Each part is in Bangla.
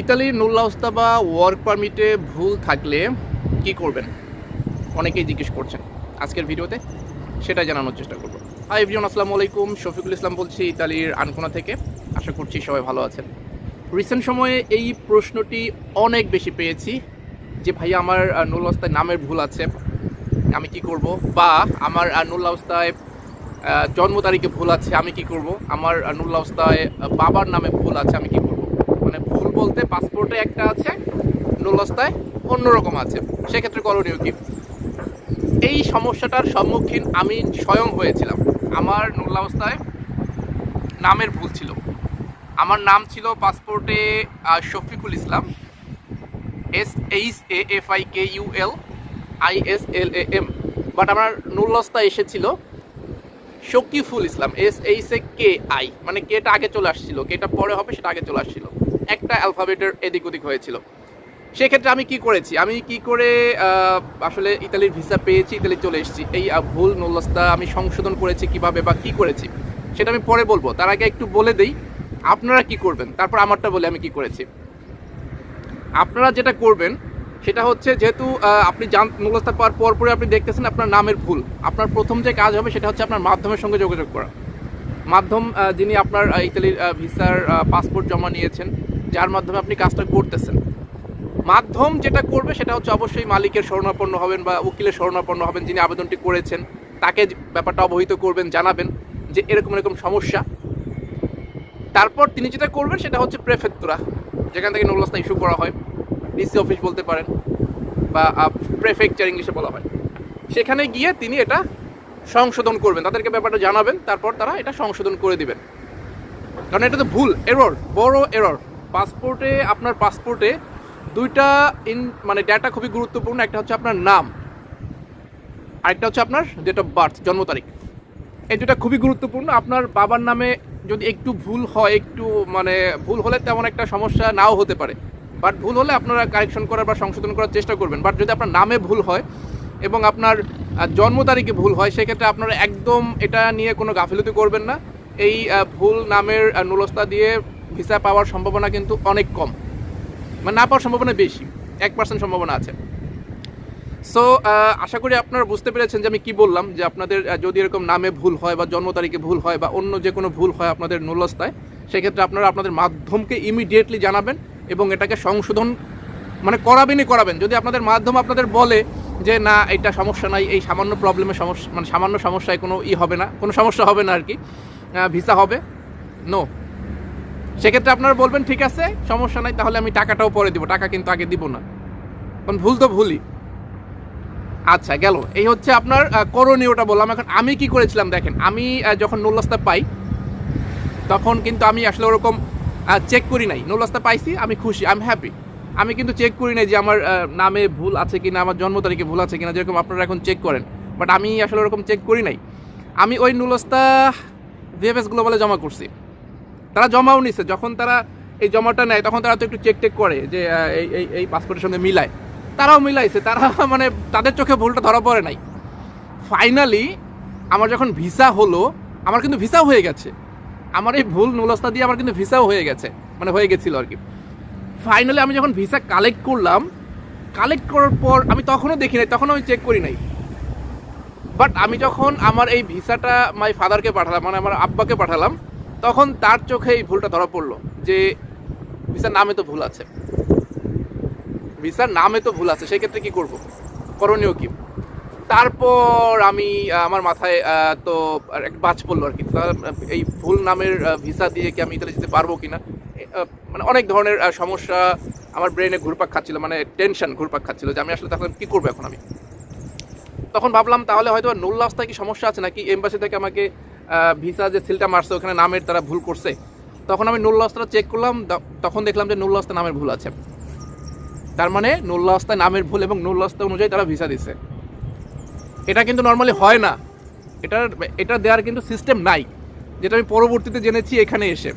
ইতালির নুল্লাউস্তা বা ওয়ার্ক পারমিটে ভুল থাকলে কি করবেন? অনেকেই জিজ্ঞেস করছেন আজকের ভিডিওতে সেটা জানানোর চেষ্টা করব। হাই এভরিওন আসসালামু আলাইকুম। শফিকুল ইসলাম বলছি ইতালির আনকোনা থেকে। আশা করছি সবাই ভালো আছেন। রিসেন্ট সময়ে এই প্রশ্নটি অনেক বেশি পেয়েছি যে, ভাই, আমার নুল্লাউস্তায় নামের ভুল আছে, আমি কি করব? বা, আমার নুল্লাউস্তায় জন্ম তারিখে ভুল আছে, আমি কি করব? আমার নুল্লাউস্তায় বাবার নামে ভুল আছে, আমি কি করব? মানে ভুল বলতে পাসপোর্টে একটা আছে নুল্লাস্তায় অন্যরকম আছে। সেক্ষেত্রে করণীয় কি? এই সমস্যাটার সম্মুখীন আমি স্বয়ং হয়েছিলাম। আমার নুল্লাবস্থায় নামের ভুল ছিল। আমার নাম ছিল পাসপোর্টে Shafiqul Islam, S H A F I K U L, I S L A M. But আমার নুল্লস্তা এসেছিল Shakiful Islam, S H A K I. মানে কেটা আগে চলে আসছিল কেটা পরে হবে সেটা আগে চলে আসছিল। একটা অ্যালফাবেটের এদিক ওদিক হয়েছিল। সেক্ষেত্রে আমি কি করেছি? আমি কি করে আসলে ইতালির ভিসা পেয়েছি, ইতালি চলে এসেছি। এই ভুল নুল্লস্তা আমি সংশোধন করেছি কীভাবে বা কি করেছি, সেটা আমি পরে বলব। তার আগে একটু বলে দেই, আপনারা কি করবেন? তারপর আমারটা বলে আমি কি করেছি। আপনারা যেটা করবেন, সেটা হচ্ছে যেহেতু আপনি জান নুলস্তা পাওয়ার পর পরে আপনি দেখতেছেন আপনার নামের ভুল। আপনার প্রথম যে কাজ হবে, সেটা হচ্ছে আপনার মাধ্যমের সঙ্গে যোগাযোগ করা। মাধ্যম যিনি আপনার ইতালির ভিসার পাসপোর্ট জমা নিয়েছেন যার মাধ্যমে আপনি কাজটা করতেছেন। মাধ্যম যেটা করবে সেটা হচ্ছে অবশ্যই মালিকের শরণাপন্ন হবেন বা উকিলের শরণাপন্ন হবেন যিনি আবেদনটি করেছেন, তাকে ব্যাপারটা অবহিত করবেন, জানাবেন যে এরকম এরকম সমস্যা। তারপর তিনি যেটা করবেন সেটা হচ্ছে প্রেফেক্তুরা যেখান থেকে নোলস্তা ইস্যু করা হয় ডিসি অফিস বলতে পারেন বা প্রেফেকচার ইংলিশে বলা হয়। সেখানে গিয়ে তিনি এটা সংশোধন করবেন, তাদেরকে ব্যাপারটা জানাবেন, তারপর তারা এটা সংশোধন করে দিবেন। কারণ এটা তো ভুল এরর বড় এরর পাসপোর্টে আপনার পাসপোর্টে দুইটা ইন মানে ডেটা খুবই গুরুত্বপূর্ণ, একটা হচ্ছে আপনার নাম, আরেকটা হচ্ছে আপনার ডেট অফ বার্থ জন্ম তারিখ। এই দুটা খুবই গুরুত্বপূর্ণ। আপনার বাবার নামে যদি একটু ভুল হয়, একটু মানে ভুল হলে তেমন একটা সমস্যা নাও হতে পারে। বাট ভুল হলে আপনারা কারেকশন করার বা সংশোধন করার চেষ্টা করবেন। বাট যদি আপনার নামে ভুল হয় এবং আপনার জন্ম তারিখে ভুল হয়, সেক্ষেত্রে আপনারা একদম এটা নিয়ে কোনো গাফিলতি করবেন না। এই ভুল নামের নুলস্তা দিয়ে ভিসা পাওয়ার সম্ভাবনা কিন্তু অনেক কম। মানে না পাওয়ার সম্ভাবনা বেশি, এক পার্সেন্ট সম্ভাবনা আছে। সো আশা করি আপনারা বুঝতে পেরেছেন যে আমি কি বললাম, যে আপনাদের যদি এরকম নামে ভুল হয় বা জন্ম তারিখে ভুল হয় বা অন্য যে কোনো ভুল হয় আপনাদের নুলস্তায় সেক্ষেত্রে আপনারা আপনাদের মাধ্যমকে ইমিডিয়েটলি জানাবেন এবং এটাকে সংশোধন মানে করাবেনই করাবেন। যদি আপনাদের মাধ্যম আপনাদের বলে যে, না, এটা সমস্যা নাই, এই সামান্য প্রবলেমের সমস্যা মানে সামান্য সমস্যায় কোনো ই হবে না, কোনো সমস্যা হবে না আর কি ভিসা হবে নো সেক্ষেত্রে আপনারা বলবেন, ঠিক আছে, সমস্যা নাই, তাহলে আমি টাকাটাও পরে দিব। টাকা কিন্তু আগে দিব না। কারণ ভুল তো ভুলই। আচ্ছা গেল। এই হচ্ছে আপনার করণীয়টা বললাম। এখন আমি কি করেছিলাম দেখেন, আমি যখন নুল্লাস্তা পাই, তখন কিন্তু আমি আসলে ওরকম চেক করি নাই। নুল্লাস্তা পাইছি, আমি খুশি আই এম হ্যাপি আমি কিন্তু চেক করি নাই যে আমার নামে ভুল আছে কিনা, আমার জন্ম তারিখে ভুল আছে কিনা, যেরকম আপনারা এখন চেক করেন। বাট আমি আসলে ওরকম চেক করি নাই। আমি ওই নুলস্তা ভিএফএস গ্লোবালে জমা করছি। তারা জমাও নিছে, যখন তারা এই জমাটা নেয়, তখন তারা তো একটু চেক টেক করে যে এই এই এই পাসপোর্টের সঙ্গে মিলায়। তারাও মিলাইছে, তারা মানে তাদের চোখে ভুলটা ধরা পড়ে নাই। ফাইনালি আমার যখন ভিসা হলো, আমার কিন্তু ভিসাও হয়ে গেছে। আমার এই ভুল নুলস্তা দিয়ে আমার কিন্তু ভিসাও হয়ে গেছে মানে হয়ে গেছিল আর কি। ফাইনালি আমি যখন ভিসা কালেক্ট করলাম কালেক্ট করার পর আমি তখনও দেখি নাই, তখনও আমি চেক করি নাই। বাট আমি যখন আমার এই ভিসাটা মাই ফাদারকে পাঠালাম মানে আমার আব্বাকে পাঠালাম তখন তার চোখে এই ভুলটা ধরা পড়ল যে ভিসার নামে তো ভুল আছে। ভিসার নামে তো ভুল আছে সেক্ষেত্রে কি করব? করণীয় কি? তারপর আমি আমার মাথায় তো এক বাজ পড়ল আর কি। এই ভুল নামের ভিসা দিয়ে কি আমি ইতালি যেতে পারব এ, আহ, মানে অনেক ধরনের সমস্যা আমার ব্রেনে ঘুরপাক খাচ্ছিল মানে টেনশন ঘুরপাক খাচ্ছিল যে আমি আসলে তখন কি করব এখন আমি? তখন ভাবলাম তাহলে হয়তো নুল্লাস্তায় কি সমস্যা আছে নাকি এম্বাসি থেকে আমাকে ভিসা যে সিলটা মারছে, ওখানে নামের তারা ভুল করছে। তখন আমি নুল্লাস্তা চেক করলাম তখন দেখলাম যে নুল্লাস্তা নামের ভুল আছে। তার মানে নুল্লাস্তায় নামের ভুল এবং নুল্লাস্তা অনুযায়ী তারা ভিসা দিছে এটা কিন্তু নর্মালি হয় না। এটার, এটা দেওয়ার কিন্তু সিস্টেম নাই, যেটা আমি পরবর্তীতে জেনেছি এখানে এসে।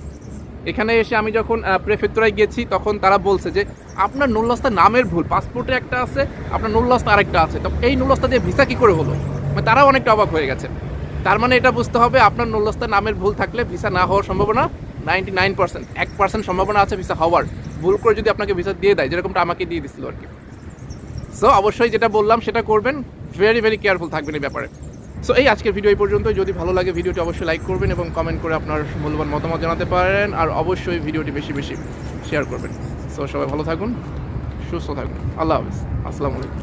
এখানে এসে আমি যখন প্রেফেক্টরায় গেছি, তখন তারা বলছে যে, আপনার নুল্লাস্তা নামের ভুল পাসপোর্টে একটা আছে, আপনার নুল্লাস্তা আরেকটা আছে। তো এই নুল্লাস্তা দিয়ে ভিসা কি করে হলো? মানে তারাও অনেকটা অবাক হয়ে গেছে। তার মানে এটা বুঝতে হবে আপনার নুল্লাস্তা নামের ভুল থাকলে ভিসা না হওয়ার সম্ভাবনা নাইনটি নাইন পার্সেন্ট এক পার্সেন্ট সম্ভাবনা আছে ভিসা হওয়ার। ভুল করে যদি আপনাকে ভিসা দিয়ে দেয়, যেরকমটা আমাকে দিয়ে দিছিল আর কি। সো অবশ্যই যেটা বললাম সেটা করবেন। ভেরি ভেরি কেয়ারফুল থাকবেন এই ব্যাপারে। সো এই আজকের ভিডিও এই পর্যন্ত যদি ভালো লাগে ভিডিওটি অবশ্যই লাইক করবেন এবং কমেন্ট করে আপনার মূল্যবান মতামত জানাতে পারেন। আর অবশ্যই ভিডিওটি বেশি বেশি শেয়ার করবেন। সো সবাই ভালো থাকুন, সুস্থ থাকুন। আল্লাহ হাফিজ। আসসালামু আলাইকুম।